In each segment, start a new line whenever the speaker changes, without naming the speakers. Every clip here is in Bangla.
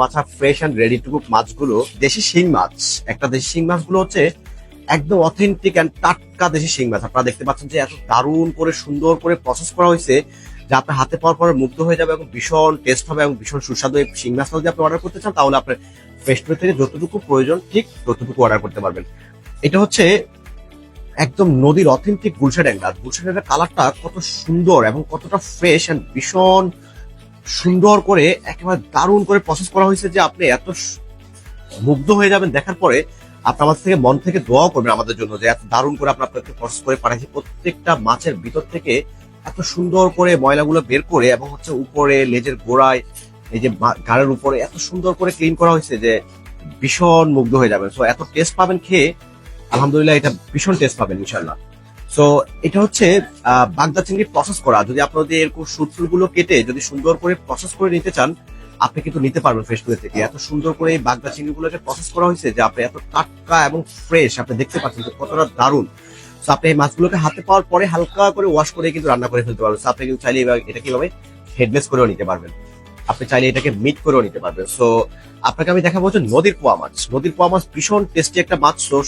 মাছা fresh and ready to cook মাছগুলো দেশি শিং মাছ। একটা দেশি শিং মাছগুলো হচ্ছে একদম অথেন্টিক অ্যান্ড টাটকা দেশি শিং মাছ। আপনারা দেখতে পাচ্ছেন যে এত দারুণ করে, সুন্দর করে প্রসেস করা হয়েছে যা আপনার হাতে পাওয়ার পরে মুগ্ধ হয়ে যাবে এবং ভীষণ টেস্ট হবে এবং ভীষণ সুস্বাদু। এই শিং মাছটা যদি আপনি অর্ডার করতে চান, তাহলে আপনার রেস্টুরেন্ট থেকে যতটুকু প্রয়োজন, ঠিক ততটুকু অর্ডার করতে পারবেন। এটা হচ্ছে একদম নদীর অথেন্টিক গুলশা ড্যাঙ্গা গুলশা ড্যাঙ্গার কালারটা কত সুন্দর এবং কতটা ফ্রেশ অ্যান্ড ভীষণ সুন্দর করে, একেবারে দারুণ করে প্রসেস করা হয়েছে যে আপনি এত মুগ্ধ হয়ে যাবেন দেখার পরে আপনি আমাদের থেকে মন থেকে দোয়াও করবেন আমাদের জন্য যে এত দারুণ করে আপনার আপনাকে প্রসেস করে পাঠাইছি প্রত্যেকটা মাছের ভিতর থেকে এত সুন্দর করে ময়লাগুলো বের করে এবং হচ্ছে উপরে, লেজের গোড়ায়, এই যে গাড়ের উপরে এত সুন্দর করে ক্লিন করা হয়েছে যে ভীষণ মুগ্ধ হয়ে যাবেন। সো এত টেস্ট পাবেন খেয়ে, আলহামদুলিল্লাহ এটা ভীষণ টেস্ট পাবেন ইনশাল্লাহ সো এটা হচ্ছে বাগদা চিংড়ি প্রসেস করা। যদি আপনাদের এরকম সুটফুলগুলো কেটে যদি সুন্দর করে প্রসেস করে নিতে চান আপনি কিন্তু নিতে পারবেন ফ্রেশ করে থেকে। এত সুন্দর করে এই বাগদা চিংড়ি গুলোকে প্রসেস করা হয়েছে যে আপনি এত টাটকা এবং ফ্রেশ আপনি দেখতে পাচ্ছেন কতটা দারুণ। তো আপনি এই মাছগুলোকে হাতে পাওয়ার পরে হালকা করে ওয়াশ করে কিন্তু রান্না করে ফেলতে পারবেন। So আপনি কিন্তু চাইলে এটা কীভাবে হেডলেস করেও নিতে পারবেন। আপনি চাইলে এটাকে মিট করেও নিতে পারবেন। সো আপনাকে আমি দেখাবো হচ্ছে নদীর পোয়া মাছ। নদীর পোয়া মাছ ভীষণ টেস্টি একটা মাছ। So,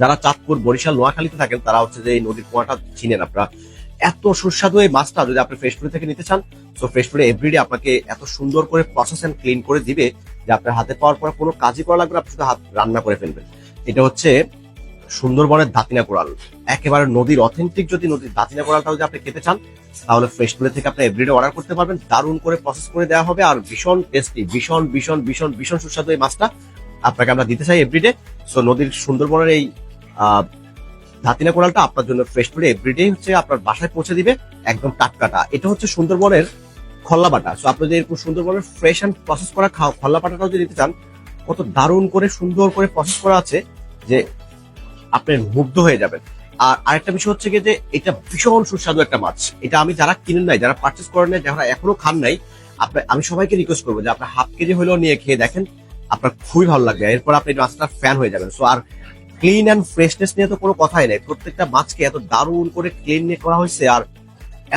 যারা চাঁদপুর, বরিশাল, নোয়াখালীতে থাকেন, তারা হচ্ছে যে এই নদীর পোয়াটা চিনেন আপনারা। এত সুস্বাদু এই মাছটা যদি আপনি ফ্রেশ ফুডে থেকে নিতে চান, তো ফ্রেশ ফুডে এভরিডে আপনাকে এত সুন্দর করে প্রসেস এন্ড ক্লিন করে দিবে যে আপনার হাতে পাওয়ার পর কোনো কাজই করা লাগবে আপনি শুধু হাত রান্না করে ফেলবেন। এটা হচ্ছে সুন্দরবনের দাতিনা কোরাল একেবারে নদীর অথেন্টিক যদি নদীর দাতিনা কোরালটা যদি আপনি খেতে চান, তাহলে ফ্রেশ ফুডে থেকে আপনি এভরিডে অর্ডার করতে পারবেন। দারুণ করে প্রসেস করে দেওয়া হবে আর ভীষণ টেস্টি ভীষণ ভীষণ ভীষণ ভীষণ সুস্বাদু এই মাছটা। আপনাকে আমরা দিতে চাই এভরিডে সো নদীর সুন্দরবনের এই ধাতিনা কোরালটা আপনার জন্য ফ্রেশ ফুডে এভরিডে হচ্ছে আপনার বাসায় পৌঁছে দিবে একদম টাটকাটা। এটা হচ্ছে সুন্দরবনের খল্লা বাটা। সো আপনি যদি এরকম সুন্দরবনের ফ্রেশ অ্যান্ড প্রসেস করা খাও খল্লা বাটাটাও যদি নিতে চান, কত দারুণ করে সুন্দর করে প্রসেস করা আছে যে আপনি মুগ্ধ হয়ে যাবেন। আর আরেকটা বিষয় হচ্ছে যে, এটা ভীষণ সুস্বাদু একটা মাছ। এটা আমি যারা কিনেন নাই, যারা পার্চেস করেন নাই, যারা এখনও খান নাই আপনার আমি সবাইকে রিকোয়েস্ট করব যে, আপনার হাফ কেজি হলেও নিয়ে খেয়ে দেখেন। আপনার খুবই ভালো লাগবে। এরপর আপনি মাছটা ফ্যান হয়ে যাবেন। সো আর ক্লিন অ্যান্ড ফ্রেশনেস নিয়ে তো কোনো কথাই নেই। প্রত্যেকটা মাছকে এত দারুণ করে ক্লিন নিয়ে করা হয়েছে, আর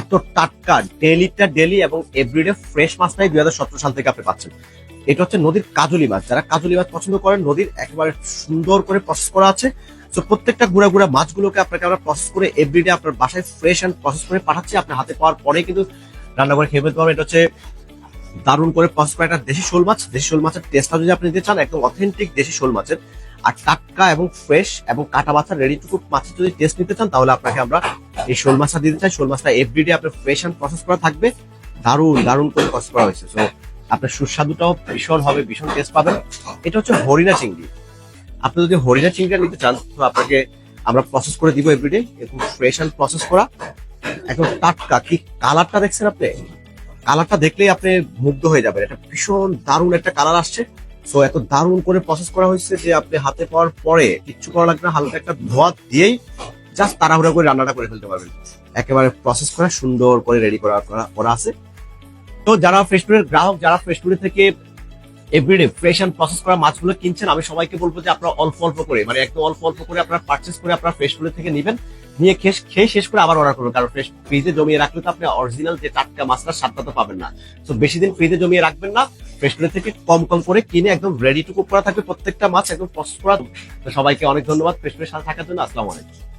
এত টাটকা ডেলিটা ডেলি এবং এভরিডে ফ্রেশ মাছটাই দুই হাজার সতেরো সাল থেকে আপনি পাচ্ছেন। এটা হচ্ছে নদীর কাজলি মাছ। যারা কাজলি মাছ পছন্দ করেন, নদীর একেবারে সুন্দর করে প্রসেস করা আছে। তো প্রত্যেকটা গুঁড়া গুঁড়া মাছগুলোকে আপনাকে আমরা প্রসেস করে এভরিডে আপনার বাসায় ফ্রেশ অ্যান্ড প্রসেস করে পাঠাচ্ছি। আপনার হাতে পাওয়ার পরে কিন্তু রান্না করে খেয়ে ফেলতে পারবেন। এটা হচ্ছে দারুণ করে প্রসেস করা একটা দেশি শোল মাছ। দেশি শোল মাছের টেস্টটা যদি আপনি নিতে চান, একদম অথেন্টিক দেশি শোল মাছের। আর টাটকা এবং ফ্রেশ এবং কাটা বাছা রেডি টু কুক মাছের যদি টেস্ট নিতে চান, তাহলে আপনাকে আমরা এই শোল মাছটা দিতে চাই। শোল মাছটা এভরিডে আপনার ফ্রেশ অ্যান্ড প্রসেস করা থাকবে। দারুণ দারুণ করে প্রসেস করা হয়েছে। তো আপনার সুস্বাদুটাও ভীষণ হবে, ভীষণ টেস্ট পাবেন। এটা হচ্ছে হরিণা চিংড়ি। আপনি যদি হরিণা চিংড়িটা নিতে চান, তো আপনাকে আমরা প্রসেস করে দিব এভরিডে একটু ফ্রেশ অ্যান্ড প্রসেস করা। একদম টাটকা। কি কালারটা দেখছেন আপনি? কালারটা দেখলেই আপনি মুগ্ধ হয়ে যাবেন। এটা ভীষণ দারুণ একটা কালার আসছে। সো এত দারুণ করে প্রসেস করা হয়েছে যে আপনি হাতে পাওয়ার পরে কিচ্ছু করা লাগবে না, হালকা একটা ধোয়া দিয়েই জাস্ট তাড়াহুড়া করে রান্নাটা করে ফেলতে পারবেন। একেবারে প্রসেস করা, সুন্দর করে রেডি করা, করা- আছে। তো যারা ফ্রেশ ফুডের গ্রাহক, যারা ফ্রেশ ফুডের থেকে এভরিডে ফ্রেশ অ্যান্ড প্রসেস করা মাছগুলো কিনছেন, আমি সবাইকে বলব যে আপনারা অল্প অল্প করে মানে একদম অল্প অল্প করে আপনারা পার্চেস করে আপনারা ফ্রেশ ফুডের থেকে নেবেন। নিয়ে খেয়ে শেষ করে আবার অর্ডার করবেন। কারণ ফ্রেশ ফ্রিজে জমিয়ে রাখলে তো আপনি অরিজিনাল যে টাটকা মাছটা স্বাদটা তো পাবেন না। তো বেশি দিন ফ্রিজে জমিয়ে রাখবেন না। ফ্রেশ করে থেকে কম কম করে কিনে একদম রেডি টু কুক করা থাকবে প্রত্যেকটা মাছ, একদম প্রসেস করা। সবাইকে অনেক ধন্যবাদ ফ্রেশ ফ্রেশ সাথে থাকার জন্য। আসসালামু আলাইকুম।